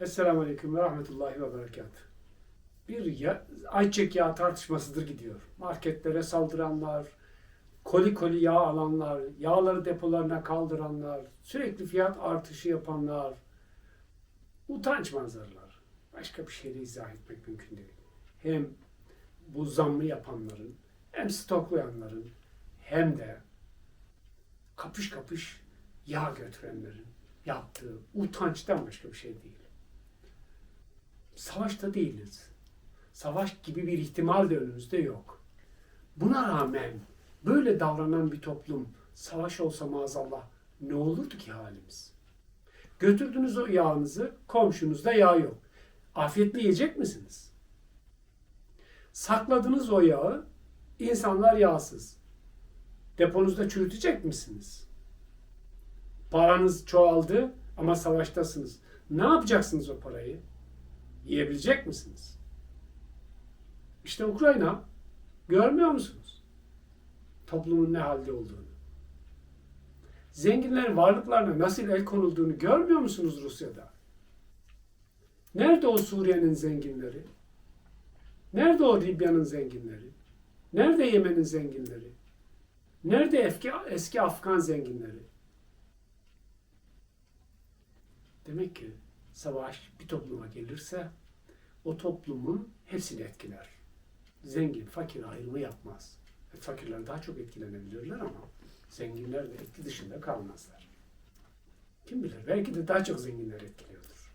Esselamu Aleyküm ve Rahmetullahi ve Berekat. Bir ya, ayçiçek yağı tartışmasıdır gidiyor. Marketlere saldıranlar, koli koli yağ alanlar, yağları depolarına kaldıranlar, sürekli fiyat artışı yapanlar, utanç manzaralar. Başka bir şeyle izah etmek mümkün değil. Hem bu zammı yapanların, hem stoklayanların, hem de kapış kapış yağ götürenlerin yaptığı utançtan başka bir şey değil. Savaşta değiliz. Savaş gibi bir ihtimal de önümüzde yok. Buna rağmen böyle davranan bir toplum savaş olsa maazallah ne olurdu ki halimiz? Götürdünüz o yağınızı, komşunuzda yağ yok. Afiyetle yiyecek misiniz? Sakladınız o yağı, insanlar yağsız. Deponuzda çürütecek misiniz? Paranız çoğaldı ama savaştasınız. Ne yapacaksınız o parayı? Yiyebilecek misiniz? İşte Ukrayna. Görmüyor musunuz? Toplumun ne halde olduğunu. Zenginlerin varlıklarına nasıl el konulduğunu görmüyor musunuz Rusya'da? Nerede o Suriye'nin zenginleri? Nerede o Libya'nın zenginleri? Nerede Yemen'in zenginleri? Nerede eski, eski Afgan zenginleri? Demek ki savaş bir topluma gelirse o toplumun hepsini etkiler. Zengin, fakir ayrımı yapmaz. E, Fakirler daha çok etkilenebilirler ama zenginler de etki dışında kalmazlar. Kim bilir belki de daha çok zenginler etkiliyordur.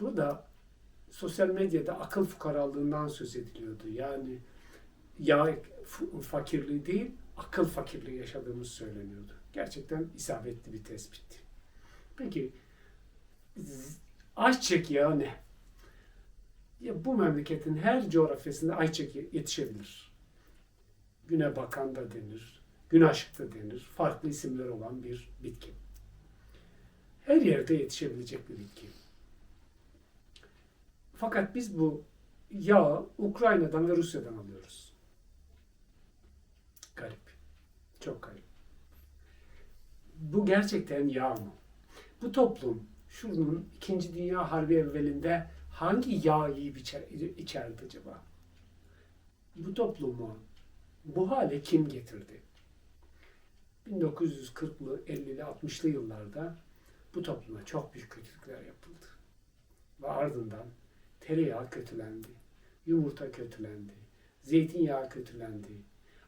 Burada sosyal medyada akıl fukaralığından söz ediliyordu. Yani ya fakirliği değil, akıl fakirliği yaşadığımız söyleniyordu. Gerçekten isabetli bir tespit. Peki ayçiçek yağı ne? Ya bu memleketin her coğrafyasında ayçiçek yetişebilir. Güne bakan da denir, gün aşık da denir. Farklı isimler olan bir bitki. Her yerde yetişebilecek bir bitki. Fakat biz bu yağı Ukrayna'dan ve Rusya'dan alıyoruz. Garip. Çok garip. Bu gerçekten yağ mı? Bu toplum şunun İkinci Dünya Harbi evvelinde hangi yağ yiyip içer, içerdi acaba? Bu toplumu bu hale kim getirdi? 1940'lı, 50'li, 60'lı yıllarda bu topluma çok büyük kötülükler yapıldı. Ve ardından tereyağı kötülendi, yumurta kötülendi, zeytinyağı kötülendi.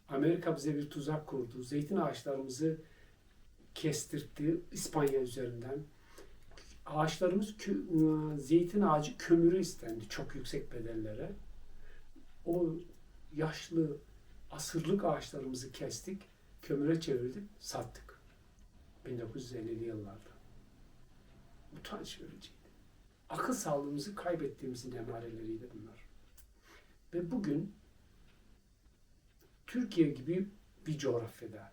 Amerika bize bir tuzak kurdu. Zeytin ağaçlarımızı kestirtti İspanya üzerinden. Ağaçlarımız kö- ıı, zeytin ağacı kömürü istendi çok yüksek bedellere. O yaşlı asırlık ağaçlarımızı kestik, kömüre çevirdik, sattık. 1950'li yıllarda. Utanç vericiydi. Akıl sağlığımızı kaybettiğimizin emareleriydi bunlar. Ve bugün Türkiye gibi bir coğrafyada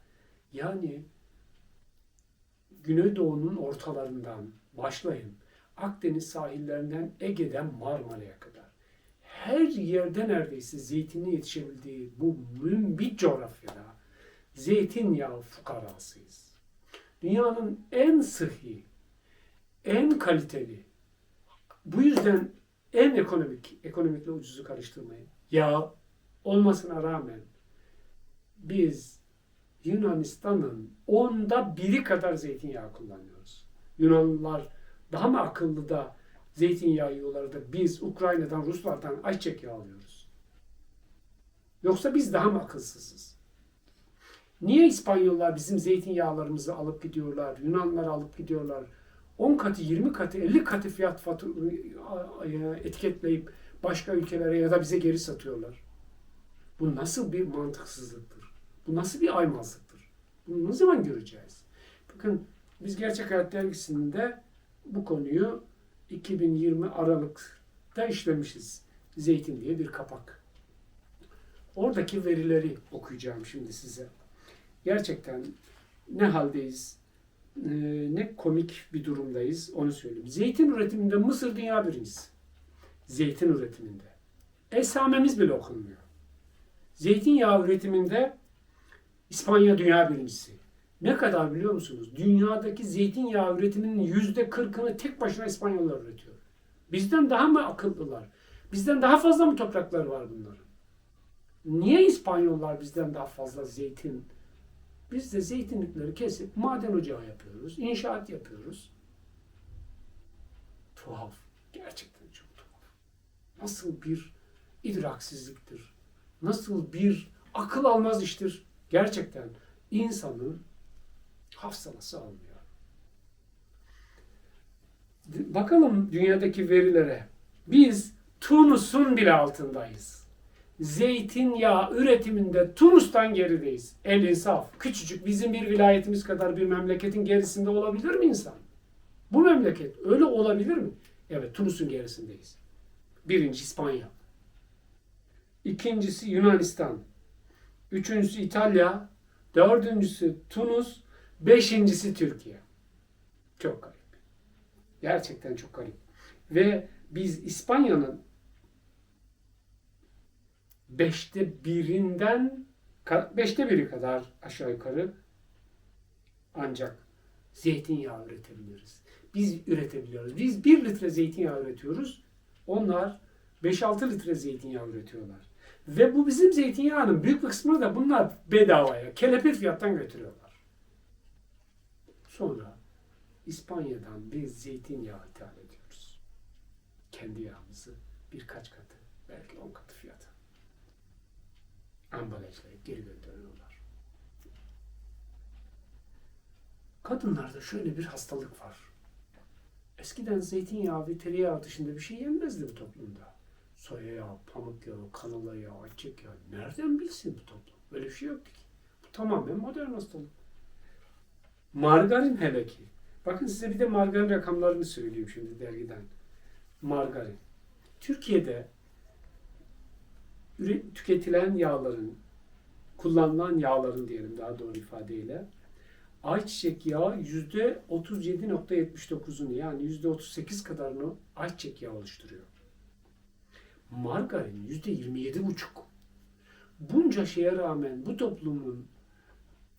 yani Güneydoğu'nun ortalarından başlayın. Akdeniz sahillerinden Ege'den Marmara'ya kadar. Her yerde neredeyse zeytinin yetişebildiği bu mümbit coğrafyada zeytinyağı fukarasıyız. Dünyanın en sıhhi, en kaliteli, bu yüzden en ekonomik, ekonomikle ucuzu karıştırmayın. Yağ olmasına rağmen biz Yunanistan'ın onda biri kadar zeytinyağı kullanıyoruz. Yunanlılar daha mı akıllı da zeytinyağı yiyorlar da biz Ukrayna'dan, Ruslardan ayçiçek yağı alıyoruz? Yoksa biz daha mı akılsızız? Niye İspanyollar bizim zeytinyağlarımızı alıp gidiyorlar, Yunanlılar alıp gidiyorlar? 10 katı, 20 katı, 50 katı fiyat etiketleyip başka ülkelere ya da bize geri satıyorlar. Bu nasıl bir mantıksızlıktır? Bu nasıl bir aymazlıktır? Bunu ne zaman göreceğiz? Bakın biz Gerçek Hayat Dergisi'nde bu konuyu 2020 Aralık'ta işlemişiz. Zeytin diye bir kapak. Oradaki verileri okuyacağım şimdi size. Gerçekten ne haldeyiz, e, ne komik bir durumdayız onu söyleyeyim. Zeytin üretiminde Mısır dünya birincisi. Zeytin üretiminde. Esamemiz bile okunmuyor. Zeytinyağı üretiminde İspanya dünya birincisi. Ne kadar biliyor musunuz? Dünyadaki zeytinyağı üretiminin yüzde kırkını tek başına İspanyollar üretiyor. Bizden daha mı akıllılar? Bizden daha fazla mı toprakları var bunların? Niye İspanyollar bizden daha fazla zeytin? Biz de zeytinlikleri kesip maden ocağı yapıyoruz, inşaat yapıyoruz. Tuhaf. Gerçekten çok tuhaf. Nasıl bir idraksizliktir? Nasıl bir akıl almaz iştir? Gerçekten insanın hafsalası almıyor. Bakalım dünyadaki verilere. Biz Tunus'un bile altındayız. Zeytinyağı üretiminde Tunus'tan gerideyiz. El insaf. Küçücük bizim bir vilayetimiz kadar bir memleketin gerisinde olabilir mi insan? Bu memleket öyle olabilir mi? Evet Tunus'un gerisindeyiz. Birinci İspanya. İkincisi Yunanistan. Üçüncüsü İtalya. Dördüncüsü Tunus. Beşincisi Türkiye. Çok garip. Gerçekten çok garip. Ve biz İspanya'nın beşte birinden beşte biri kadar aşağı yukarı ancak zeytinyağı üretebiliriz. Biz üretebiliyoruz. Biz bir litre zeytinyağı üretiyoruz. Onlar 5-6 litre zeytinyağı üretiyorlar. Ve bu bizim zeytinyağının büyük bir kısmını da bunlar bedavaya, kelepir fiyattan götürüyorlar. Sonra İspanya'dan biz zeytinyağı ithal ediyoruz. Kendi yağımızı birkaç katı, belki on katı fiyata. Ambalajlayıp geri gönderiyorlar. Kadınlarda şöyle bir hastalık var. Eskiden zeytinyağı ve tereyağı dışında bir şey yenmezdi bu toplumda. Soya yağı, pamuk yağı, kanola yağı, ayçiçek yağı. Nereden bilsin bu toplum? Böyle bir şey yoktu ki. Bu tamamen modern hastalık. Margarin hele ki. Bakın size bir de margarin rakamlarını söyleyeyim şimdi dergiden. Margarin. Türkiye'de tüketilen yağların, kullanılan yağların diyelim daha doğru ifadeyle ayçiçek yağı yüzde 37.79'unu yani yüzde 38 kadarını ayçiçek yağı oluşturuyor. Margarin yüzde 27.5. Bunca şeye rağmen bu toplumun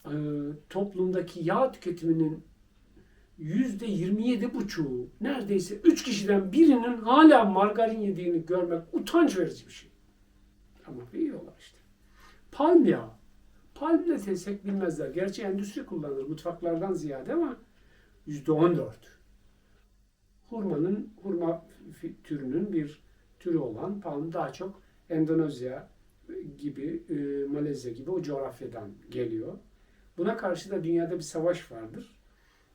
e, toplumdaki yağ tüketiminin yüzde yirmi buçuğu neredeyse üç kişiden birinin hala margarin yediğini görmek utanç verici bir şey. Ama yiyorlar işte. Palm yağı. Palm ne desek bilmezler. Gerçi endüstri kullanır mutfaklardan ziyade ama yüzde on dört. Hurmanın, hurma türünün bir türü olan palm daha çok Endonezya gibi, e, Malezya gibi o coğrafyadan geliyor. Buna karşı da dünyada bir savaş vardır.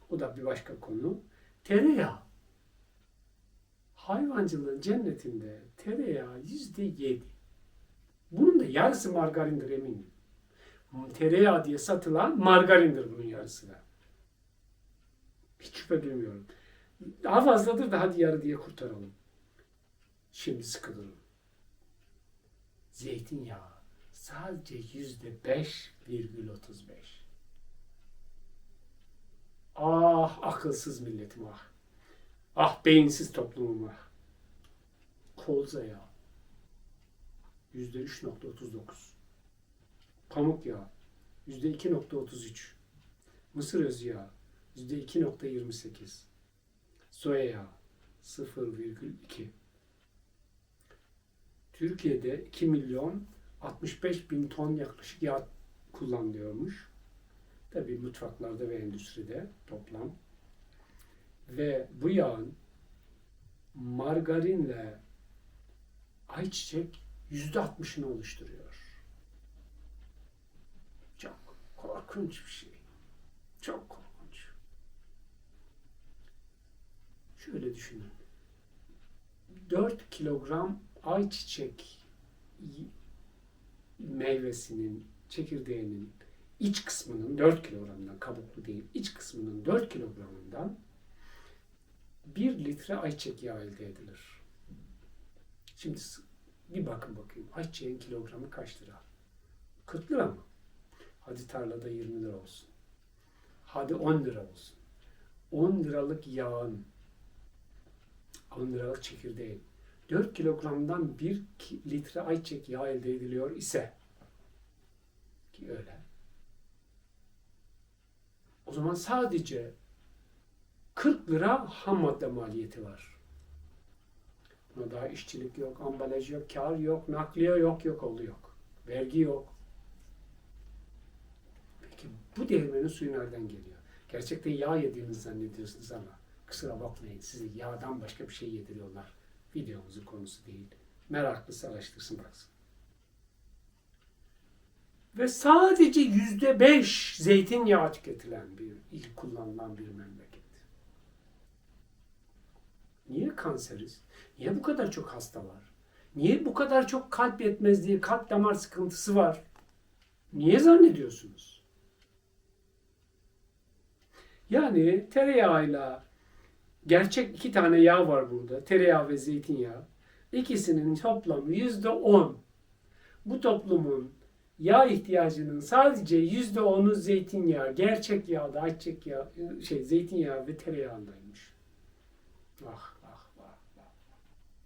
O da bir başka konu. Tereyağı. Hayvancılığın cennetinde tereyağı yüzde yedi. Bunun da yarısı margarindir eminim. Tereyağı diye satılan margarindir bunun yarısı da. Hiç şüphe duymuyorum. Daha fazladır da hadi yarı diye kurtaralım. Şimdi sıkı durun. Zeytinyağı sadece yüzde beş virgül otuz beş. Ah akılsız milletim ah. Ah beyinsiz toplumum ah. Kolza yağı. Yüzde üç nokta otuz dokuz. Pamuk yağı. Yüzde iki nokta otuz üç. Mısır özü yağı. Yüzde iki nokta yirmi sekiz. Soya yağı. Sıfır virgül iki. Türkiye'de 2 milyon 65 bin ton yaklaşık yağ kullanılıyormuş. Tabii mutfaklarda ve endüstride toplam. Ve bu yağın margarinle ayçiçek yüzde altmışını oluşturuyor. Çok korkunç bir şey. Çok korkunç. Şöyle düşünün. 4 kilogram ayçiçek meyvesinin, çekirdeğinin iç kısmının 4 kilogramından, kabuklu değil, iç kısmının 4 kilogramından 1 litre ayçiçek yağı elde edilir. Şimdi bir bakın bakayım. Ayçiçeğin kilogramı kaç lira? 40 lira mı? Hadi tarlada 20 lira olsun. Hadi 10 lira olsun. 10 liralık yağın 10 liralık çekirdeğin 4 kilogramdan 1 litre ayçiçek yağı elde ediliyor ise ki öyle O zaman sadece 40 lira ham madde maliyeti var. Buna daha işçilik yok, ambalaj yok, kar yok, nakliye yok, yok oldu yok. Vergi yok. Peki bu değirmenin suyu nereden geliyor? Gerçekten yağ yediğinizi zannediyorsunuz ama kusura bakmayın size yağdan başka bir şey yediriyorlar. Videomuzun konusu değil. Meraklısı araştırsın baksın. Ve sadece yüzde beş zeytinyağı tüketilen bir, ilk kullanılan bir memleket. Niye kanseriz? Niye bu kadar çok hasta var? Niye bu kadar çok kalp yetmezliği, kalp damar sıkıntısı var? Niye zannediyorsunuz? Yani tereyağıyla gerçek iki tane yağ var burada. Tereyağı ve zeytinyağı. İkisinin toplamı yüzde on. Bu toplumun yağ ihtiyacının sadece yüzde onu zeytinyağı, gerçek yağda, ayçiçek yağı, şey zeytinyağı ve tereyağındaymış. Ah ah ah ah.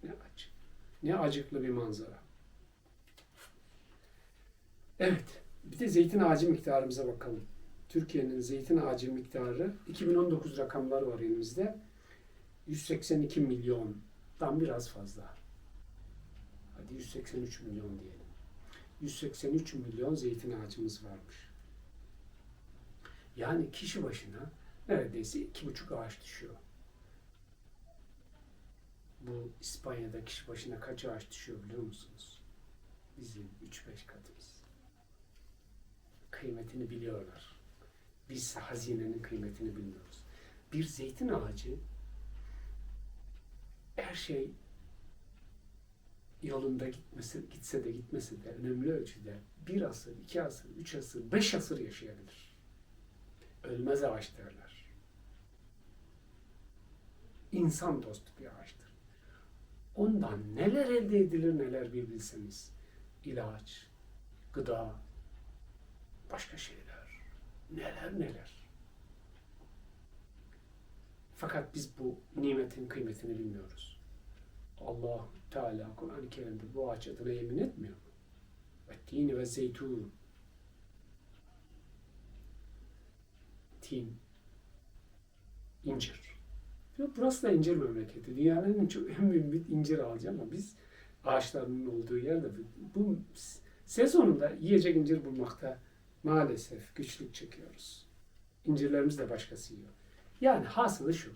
Ne acı. Ne acıklı bir manzara. Evet. Bir de zeytin ağacı miktarımıza bakalım. Türkiye'nin zeytin ağacı miktarı 2019 rakamlar var elimizde. 182 milyondan biraz fazla. Hadi 183 milyon diyelim. 183 milyon zeytin ağacımız varmış. Yani kişi başına neredeyse iki buçuk ağaç düşüyor. Bu İspanya'da kişi başına kaç ağaç düşüyor biliyor musunuz? Bizim 3-5 katımız. Kıymetini biliyorlar. Biz hazinenin kıymetini bilmiyoruz. Bir zeytin ağacı her şey yolunda gitmesi, gitse de gitmese de önemli ölçüde bir asır, iki asır, üç asır, beş asır yaşayabilir. Ölmez ağaç derler. İnsan dostu bir ağaçtır. Ondan neler elde edilir neler bir bilseniz. İlaç, gıda, başka şeyler. Neler neler. Fakat biz bu nimetin kıymetini bilmiyoruz. Allah Teala Kur'an-ı Kerim'de bu ağaç adına yemin etmiyor mu? Ve tini ve zeytun. Tin. incir. Yok, burası da incir memleketi. Dünyanın en çok en büyük bir incir ağacı ama biz ağaçlarının olduğu yerde bu sezonunda yiyecek incir bulmakta maalesef güçlük çekiyoruz. İncirlerimiz de başkası yiyor. Yani hasılı şu.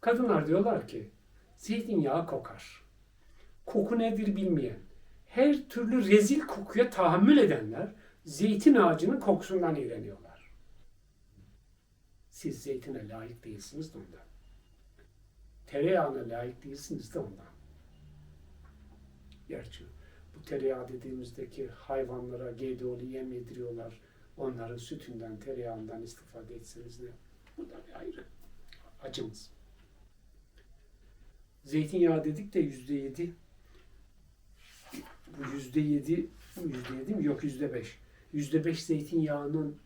Kadınlar diyorlar ki zeytinyağı kokar. Koku nedir bilmeyen, her türlü rezil kokuya tahammül edenler zeytin ağacının kokusundan iğreniyorlar. Siz zeytine layık değilsiniz de ondan. Tereyağına layık değilsiniz de ondan. Gerçi bu tereyağı dediğimizdeki hayvanlara GDO'lu yem yediriyorlar. Onların sütünden, tereyağından istifade etseniz ne? Bu da bir ayrı acımız. Zeytinyağı dedik de yüzde yedi. Bu yüzde yedi, yüzde yedi mi? Yok yüzde beş. Yüzde beş zeytinyağının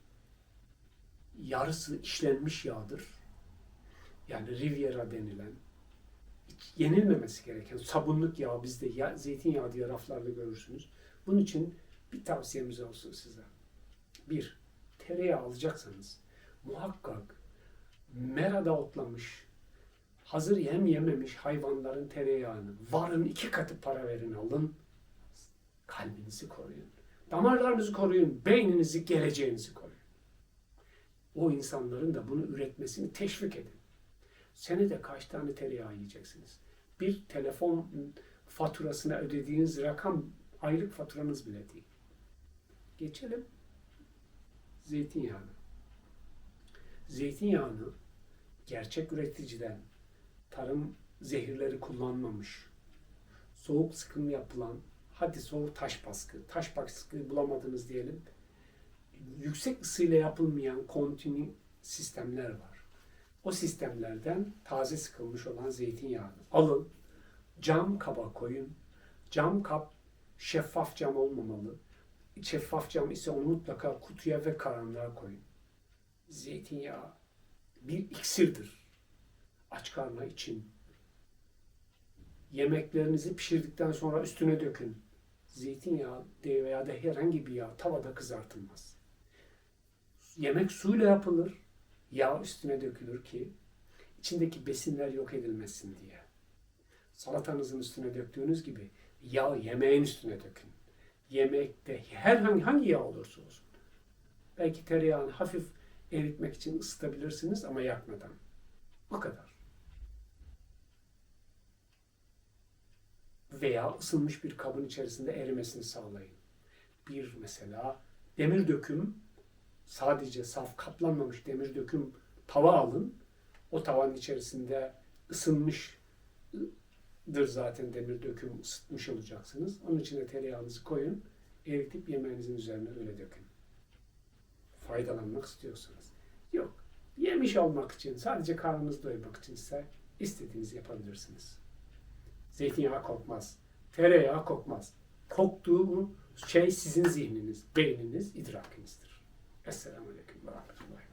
yarısı işlenmiş yağdır. Yani Riviera denilen yenilmemesi gereken sabunluk yağ bizde ya, zeytinyağı diye raflarda görürsünüz. Bunun için bir tavsiyemiz olsun size. Bir, tereyağı alacaksanız muhakkak merada otlamış, hazır yem yememiş hayvanların tereyağını varın iki katı para verin alın. Kalbinizi koruyun. Damarlarınızı koruyun. Beyninizi, geleceğinizi koruyun. O insanların da bunu üretmesini teşvik edin. Senede kaç tane tereyağı yiyeceksiniz? Bir telefon faturasına ödediğiniz rakam aylık faturanız bile değil. Geçelim zeytinyağını. Zeytinyağını gerçek üreticiden tarım zehirleri kullanmamış, soğuk sıkım yapılan, hadi soğuk taş baskı, taş baskı bulamadınız diyelim, yüksek ısıyla yapılmayan kontinu sistemler var. O sistemlerden taze sıkılmış olan zeytinyağını alın, cam kaba koyun. Cam kap şeffaf cam olmamalı. Şeffaf cam ise onu mutlaka kutuya ve karanlığa koyun. Zeytinyağı bir iksirdir. Aç karnı için. Yemeklerinizi pişirdikten sonra üstüne dökün. Zeytinyağı veya da herhangi bir yağ tavada kızartılmaz. Yemek suyla yapılır. Yağ üstüne dökülür ki içindeki besinler yok edilmesin diye. Salatanızın üstüne döktüğünüz gibi yağ yemeğin üstüne dökün. Yemekte herhangi hangi yağ olursa olsun. Belki tereyağını hafif eritmek için ısıtabilirsiniz ama yakmadan. O kadar. Veya ısınmış bir kabın içerisinde erimesini sağlayın. Bir mesela demir döküm sadece saf kaplanmamış demir döküm tava alın. O tavanın içerisinde ısınmışdır zaten demir döküm ısıtmış olacaksınız. Onun içine tereyağınızı koyun. Eritip yemeğinizin üzerine öyle dökün. Faydalanmak istiyorsanız. Yok. Yemiş olmak için, sadece karnınızı doyurmak içinse istediğinizi yapabilirsiniz. Zeytinyağı kokmaz. Tereyağı kokmaz. Koktuğu şey sizin zihniniz, beyniniz, idrakinizdir. Esselamu Aleyküm ve Rahmetullah.